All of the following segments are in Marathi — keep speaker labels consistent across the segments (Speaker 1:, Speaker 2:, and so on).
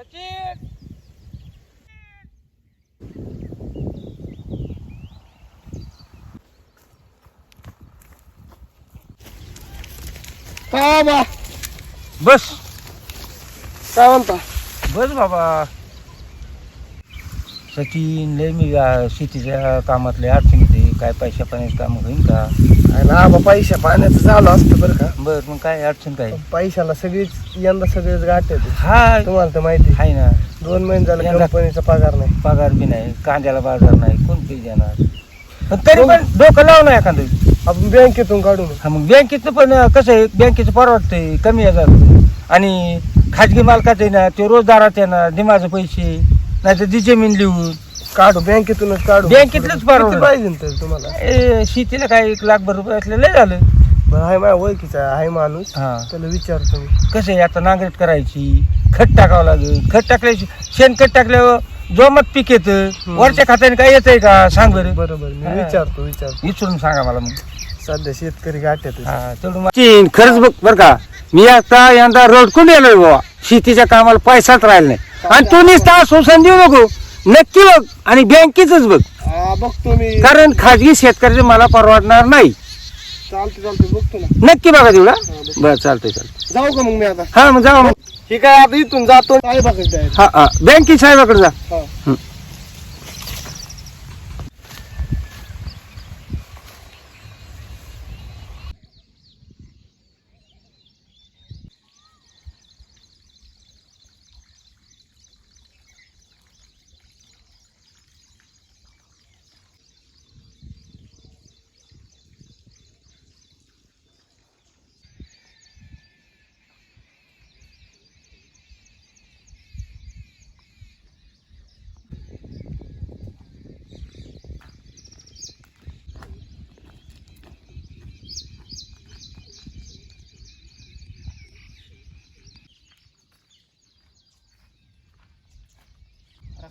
Speaker 1: सचिन का
Speaker 2: बस.
Speaker 1: काय म्हणता?
Speaker 2: बस बाबा. सचिन लय मी शेतीच्या कामातले अडचणी काय पैशा पाण्याचं काम होईन का?
Speaker 1: अरे आबा पैशा पाण्याचं झालं असतं बरं का.
Speaker 2: बर मग काय अडचण काय?
Speaker 1: पैशाला सगळीच यंदा सगळेच गाठ येते
Speaker 2: हा.
Speaker 1: तुम्हाला तर माहिती आहे.
Speaker 2: आहे ना.
Speaker 1: दोन महिने झाले
Speaker 2: यंदा-
Speaker 1: कंपनीचा पगार नाही.
Speaker 2: पगार बी नाही. कांद्याला बाजार नाही. कोण काही देणार? पण तरी पण डोकं लाव ना एखादं.
Speaker 1: आपण बँकेतून काढून
Speaker 2: हा मग बँकेचं पण कसं आहे बँकेचं परवडतंय कमी याच्यात आणि खाजगी मालकाचं आहे ना ते रोजदारात ना दिमाचे पैसे नाही तर ती जमीन लिहून.
Speaker 1: काढू बँकेतूनच काढू.
Speaker 2: बँकेतलंच
Speaker 1: किती
Speaker 2: परवडलं.
Speaker 1: पाहिजे ना तर तुम्हाला?
Speaker 2: ए, शेतीला काय एक लाख भर रुपये असले लय झालं.
Speaker 1: बरं आहे माझ्या ओळखीचा आहे आहे माणूस.
Speaker 2: हा.
Speaker 1: त्याला विचारतो मी.
Speaker 2: कसं आहे आता नांगरट करायची खत टाकावं लागेल. खत टाकल्या शेणखत टाकल्यावर जोमत पीक येतं. वरच्या खात्याने काय येतंय का? सांग बरं.
Speaker 1: बरोबर मी. विचारतो विचारतो.
Speaker 2: विचारून सांगा मला मग.
Speaker 1: सध्या शेतकरी गाठ येते
Speaker 2: हा तेवढं मा- चीन खरंच बघ बर का मी आता यंदा रडकून येलोय बाबा. शेतीच्या कामाला पैसाच राहिला नाही. आणि तू नुसता सोसन देऊ नको. नक्की बघ आणि बँकेच बघ.
Speaker 1: हा बघतो मी.
Speaker 2: कारण खाजगी शेतकऱ्याचे मला परवडणार नाही.
Speaker 1: चालते चालते बघतो ना.
Speaker 2: नक्की बघा तेवढा. बरं चालतंय चालतंय.
Speaker 1: जाऊ का मग मी आता?
Speaker 2: हा मग जाऊ. मग
Speaker 1: ठीक आहे आता इथून जातो. आहे बघायचं आहे
Speaker 2: हा हा. बँकेत साहेबाकडे जा.
Speaker 1: हा.
Speaker 2: हं.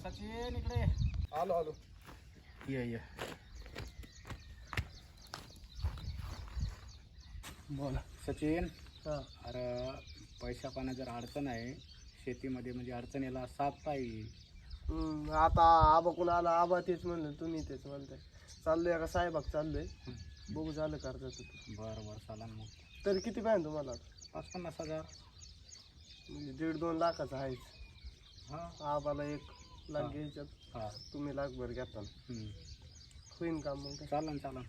Speaker 3: सचिन इकडे.
Speaker 1: आलो आलो.
Speaker 3: ये ये. बोल. सचिन
Speaker 1: हा.
Speaker 3: अरे पैशा पाण्यात जर अडचण आहे शेतीमध्ये म्हणजे अडचणीला पाहिजे.
Speaker 1: हम्म, आता आबा कोण आला? आबा तेच म्हणलं तुम्ही तेच म्हणताय चाललोय का साहेबाक चाललोय. बघू झालं करतात
Speaker 3: बरं बरं चला ना मग.
Speaker 1: तरी किती पाहिजे तुम्हाला?
Speaker 3: पाच पन्नास हजार.
Speaker 1: म्हणजे दीड दोन लाखाचं आहेच.
Speaker 3: हां.
Speaker 1: आबाला एक लाख
Speaker 3: हा.
Speaker 1: घ्यायच्यात
Speaker 3: हां.
Speaker 1: तुम्ही लाखभर घेता
Speaker 3: हम्म.
Speaker 1: होईन काम मग काय?
Speaker 3: चालन चालन.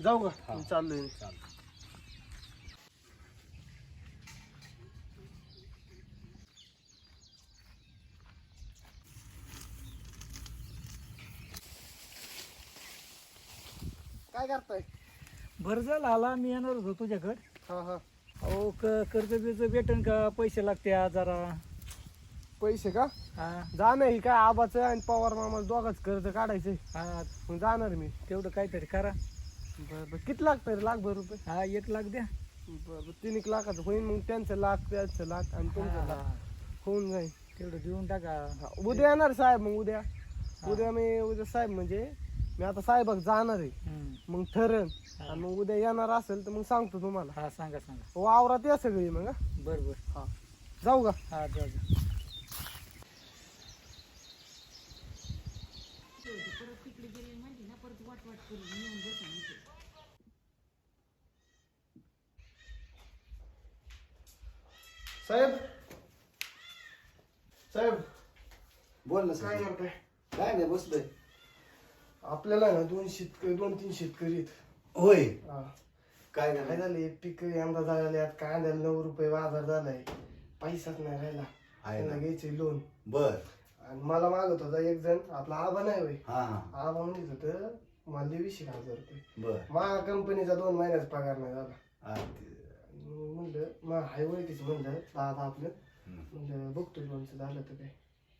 Speaker 1: जाऊ
Speaker 3: हा.
Speaker 1: का मी चाललोय
Speaker 3: चाल
Speaker 1: काय करताय?
Speaker 4: बरं झालं आला मी येणार होतो तुझ्याकडं.
Speaker 1: हा हा.
Speaker 4: अहो क कर्ज बिर्ज भेटन का? पैसे लागते जरा.
Speaker 1: पैसे का?
Speaker 4: हा.
Speaker 1: जाणं ही काय आबाचं आणि पवार मामाला दोघाच कर्ज काढायचंय.
Speaker 4: हा.
Speaker 1: मग जाणार मी.
Speaker 4: तेवढं काहीतरी करा.
Speaker 1: बरं बरं. किती लागतं रे? लाखभर रुपये?
Speaker 4: हा एक लाख द्या.
Speaker 1: बरं बरं. तीन एक लाखाचं होईन. मग त्यांचं लाख त्यांचं लाख आणि तुमचं लाख.
Speaker 4: हा.
Speaker 1: होऊन जाईल.
Speaker 4: तेवढं देऊन टाका.
Speaker 1: हा, उद्या येणार साहेब मग उद्या. उद्या मी उद्या साहेब म्हणजे मी आता साहेबाक जाणार आहे.
Speaker 4: हम्म.
Speaker 1: मग ठरण. आणि मग उद्या येणार असेल तर मग सांगतो तुम्हाला.
Speaker 4: हा सांगा सांगा.
Speaker 1: वावरात या सगळी मग हा?
Speaker 4: बरं बरं.
Speaker 1: हा. जाऊ का?
Speaker 4: हा जा जा
Speaker 1: साहेब? साहेब?
Speaker 5: बोल ना
Speaker 1: काय
Speaker 5: सर
Speaker 1: करताय?
Speaker 5: काय नाही बसलोय.
Speaker 1: आपल्याला ना दोन शेतकरी दोन तीन शेतकरी आहेत.
Speaker 5: होय.
Speaker 1: हा.
Speaker 5: काय
Speaker 1: काय
Speaker 5: नाही
Speaker 1: झाले पीक यंदा झालेले आहेत कांद्याला नऊ रुपये बाजार झालाय. पैसाच नाही राहिला.
Speaker 5: आहे
Speaker 1: त्यांना
Speaker 5: ना.
Speaker 1: घ्यायचे लोन
Speaker 5: बर.
Speaker 1: आणि मला मागत होता एक जण आपला आबा नाही होय.
Speaker 5: हा. हा
Speaker 1: आबा म्हणत होतं मला दे वीस एक हजार रुपये.
Speaker 5: बर.
Speaker 1: माझ्या कंपनीचा दोन महिन्याचा पगार नाही झाला.
Speaker 5: हा, ते-
Speaker 1: मग म्हणलं मग हाय ओळखीच म्हणलं दादा आपलं. म्हणलं बघतो लोनचं झालं तर काय.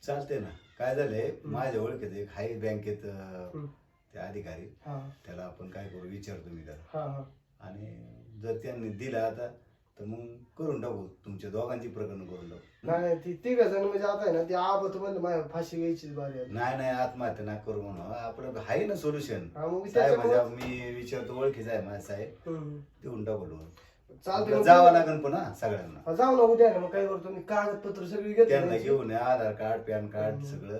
Speaker 5: चालते ना. काय झालंय माझ्या ओळखीत एक आहे बँकेत अं. ते अधिकारी.
Speaker 1: हा.
Speaker 5: त्याला आपण काय करू विचारतो मी त्याला.
Speaker 1: हा हा.
Speaker 5: आणि जर त्यांनी दिला आता तर मग करून टाकू तुमच्या दोघांची प्रकरण करून टाकू.
Speaker 1: नाही ती तिघ जण म्हणजे आता आहे ना ती आबा तर म्हणलं माझ्या फाशी बारी आली
Speaker 5: नाही नाही आत्महत्या ना करू म्हणून. आपलं आहे ना सोल्युशन
Speaker 1: हा मग मी
Speaker 5: साहेब म्हणजे
Speaker 1: त्याच्यामुळे
Speaker 5: मी विचारतो ओळखीचा आहे माझा साहेब. देऊन टाकू लोन.
Speaker 1: चालते
Speaker 5: आपल्याला
Speaker 1: मग.
Speaker 5: जावं लागेल पण हा सगळ्यांना.
Speaker 1: जाऊ ना उद्या ना मग काय करतो मी कागदपत्र सगळी घेतो
Speaker 5: त्यांना
Speaker 1: त्यांची.
Speaker 5: घेऊन या, आधार कार्ड पॅन कार्ड. सगळं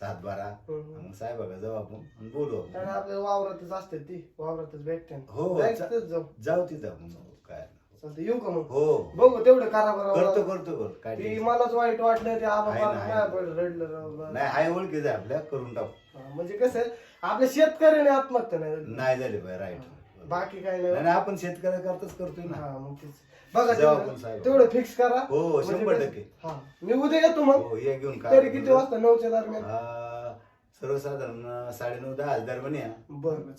Speaker 5: सात बारा
Speaker 1: हम्म.
Speaker 5: मग साहेबाला जाऊ आपण आणि बोलू
Speaker 1: कारण
Speaker 5: आपण
Speaker 1: आपल्या वावरातच असते ती वावरातच भेटते.
Speaker 5: हो,
Speaker 1: जायचं जाऊ.
Speaker 5: जाऊ तिथं आपण काय.
Speaker 1: चालतं येऊ का मग?
Speaker 5: हो.
Speaker 1: बघू तेवढं करा बरं.
Speaker 5: करतो करतो काय
Speaker 1: ती मलाच वाईट वाटलं ते आबा
Speaker 5: आहे ना,
Speaker 1: फार
Speaker 5: आहे.
Speaker 1: माझ्याकडे रडलं राव.
Speaker 5: नाही हाय ओळखीचं आहे आपल्या करून टाकू.
Speaker 1: हा, म्हणजे कसं आहे, आपल्या शेतकऱ्याने आत्महत्या नाही झाली.
Speaker 5: नाही झाले पाहिजे राईट.
Speaker 1: बाकी काय
Speaker 5: नाही. आपण शेतकऱ्या करताच करतोय ना.
Speaker 1: हा मग तेच. बघा
Speaker 5: जाऊ आपण
Speaker 1: तेवढं
Speaker 5: साहेब.
Speaker 1: तेवढं फिक्स करा.
Speaker 5: हो
Speaker 1: म्हणजे
Speaker 5: शंभर
Speaker 1: कसं-
Speaker 5: टक्के.
Speaker 1: हा मी उद्या येतो मग.
Speaker 5: हो ये घेऊन काय
Speaker 1: तरी किती वाजता? नऊच्या दरम्यान.
Speaker 5: आ, सर्वसाधारण साडेनऊ दहा हजार दरम्यान या.
Speaker 1: बरं बरं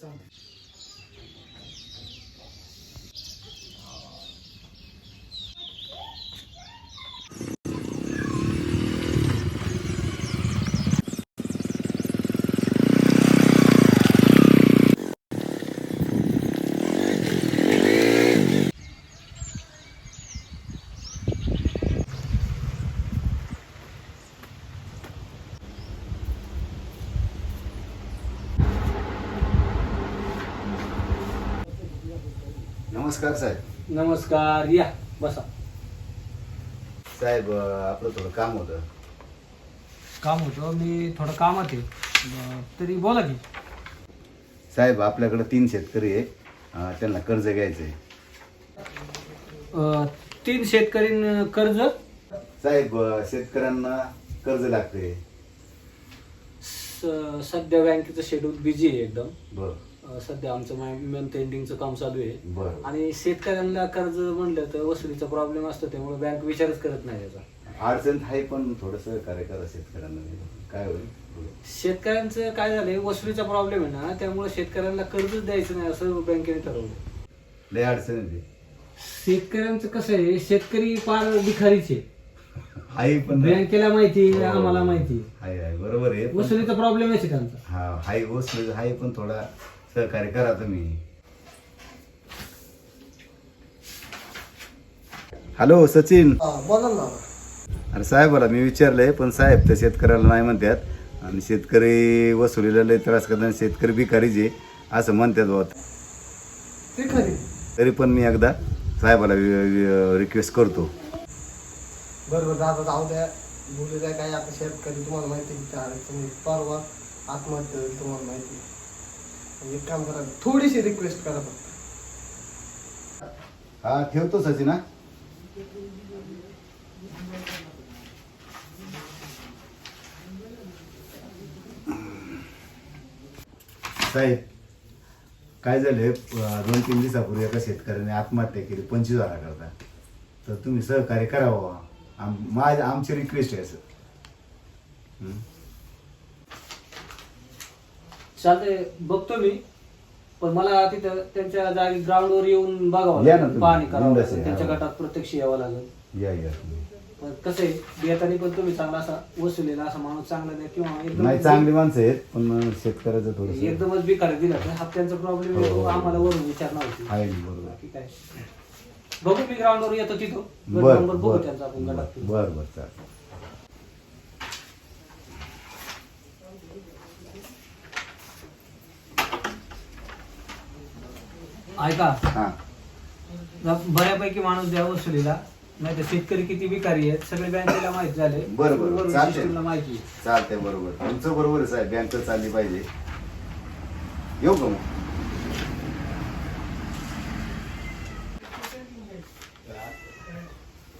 Speaker 5: नमस्कार साहेब.
Speaker 3: नमस्कार या बसा.
Speaker 5: साहेब आपलं थोडं काम होतं.
Speaker 3: काम होतं मी थोडं कामात आहे. अं, तरी बोला की.
Speaker 5: साहेब आपल्याकडे तीन शेतकरी आहे. अ, त्यांना कर्ज घ्यायचंय.
Speaker 3: अं, तीन शेतकरी कर्ज?
Speaker 5: साहेब अ, शेतकऱ्यांना कर्ज लागते
Speaker 3: स- सध्या बँकेचं शेड्यूल बिझी आहे एकदम.
Speaker 5: बर.
Speaker 3: सध्या आमचं मंथ एंडिंगचं काम चालू आहे.
Speaker 5: बर.
Speaker 3: आणि शेतकऱ्यांना कर्ज म्हणलं तर वसुलीचा प्रॉब्लेम असतो त्यामुळे बँक विचारच करत नाही त्याचा.
Speaker 5: अडचण आहे पण थोडस कार्य करा शेतकऱ्यांना. काय होईल?
Speaker 3: शेतकऱ्यांचं काय झालंय वसुलीचा प्रॉब्लेम आहे ना त्यामुळे शेतकऱ्यांना कर्जच द्यायचं नाही असं बँकेने ठरवलं.
Speaker 5: लय अडचण आहे. ते.
Speaker 3: शेतकऱ्यांचं कसं आहे शेतकरी फार भिकारीचे
Speaker 5: आहे. पण
Speaker 3: बँकेला माहिती आम्हाला माहिती
Speaker 5: आहे. आहे बरोबर आहे. पण-
Speaker 3: वसुलीचा प्रॉब्लेम आहे त्यांचा
Speaker 5: हा हाय गोष्ट आहे पण थोडा सहकार्य करा तुम्ही. हॅलो सचिन.
Speaker 1: बोला ना.
Speaker 5: अरे साहेबाला मी विचारलंय पण साहेब त्या शेतकऱ्याला नाही म्हणतात. आणि शेतकरी वसुलीला लय त्रास करतात आणि शेतकरी भिकारीचे असं म्हणतात बुवा.
Speaker 1: ते खरी
Speaker 5: तरी पण मी एकदा साहेबाला रिक्वेस्ट करतो.
Speaker 1: बरं बरं दादा जाऊ द्या. बोलू द्या काय आता शेतकरी तुम्हाला माहिती आहे की? परवा आत्महत्या तुम्हाला माहिती आहे. एक काम करा थोडीशी रिक्वेस्ट करा फक्त.
Speaker 5: हा ठेवतो सचिन हा साहेब काय झाले दोन तीन दिवसापूर्वी एका शेतकऱ्याने आत्महत्या केली पंचवीस करता तर तुम्ही सहकार्य करावं आम माझ आमची रिक्वेस्ट आहे सर.
Speaker 3: चालतंय बघतो मी. पण मला तिथं त्यांच्या जागी ग्राउंडवर येऊन बघावं
Speaker 5: या ना
Speaker 3: लागेल
Speaker 5: तुम्ही.
Speaker 3: पाहणी करावं
Speaker 5: बिनधास्त
Speaker 3: लागेल.
Speaker 5: या.
Speaker 3: त्यांच्या गटात प्रत्यक्ष यावं लागेल.
Speaker 5: या.
Speaker 3: पण कसं आहे येताना पण तुम्ही चांगला असा वसुलीला असा माणूस चांगला द्या किंवा
Speaker 5: नाही चांगली माणसं आहेत पण शेतकऱ्याचं थोडस
Speaker 3: एकदमच बिकार दिला तर हप्त्यांचा प्रॉब्लेम
Speaker 5: हो,
Speaker 3: येतो
Speaker 5: हो.
Speaker 3: आम्हाला वरून विचारणार होती.
Speaker 5: आहे बरोबर.
Speaker 3: बाकी काय? बघू मी ग्राउंडवर येतो तिथं.
Speaker 5: बर
Speaker 3: ग्राउंडवर बघू
Speaker 5: बर.
Speaker 3: त्यांचा आपण गटात.
Speaker 5: बर बर चालेल
Speaker 3: ऐका.
Speaker 5: हा.
Speaker 3: बऱ्यापैकी माणूस द्या वसुलीला. नाही तर शेतकरी किती भिकारी आहेत सगळे बँकेला माहीत झाले.
Speaker 5: बरं, बरं.
Speaker 3: वरून
Speaker 5: चालतंय.
Speaker 3: माहिती.
Speaker 5: चालतंय बरोबर. तुमचं बरोबर आहे साहेब. बँक चालली पाहिजे. येऊ का मग?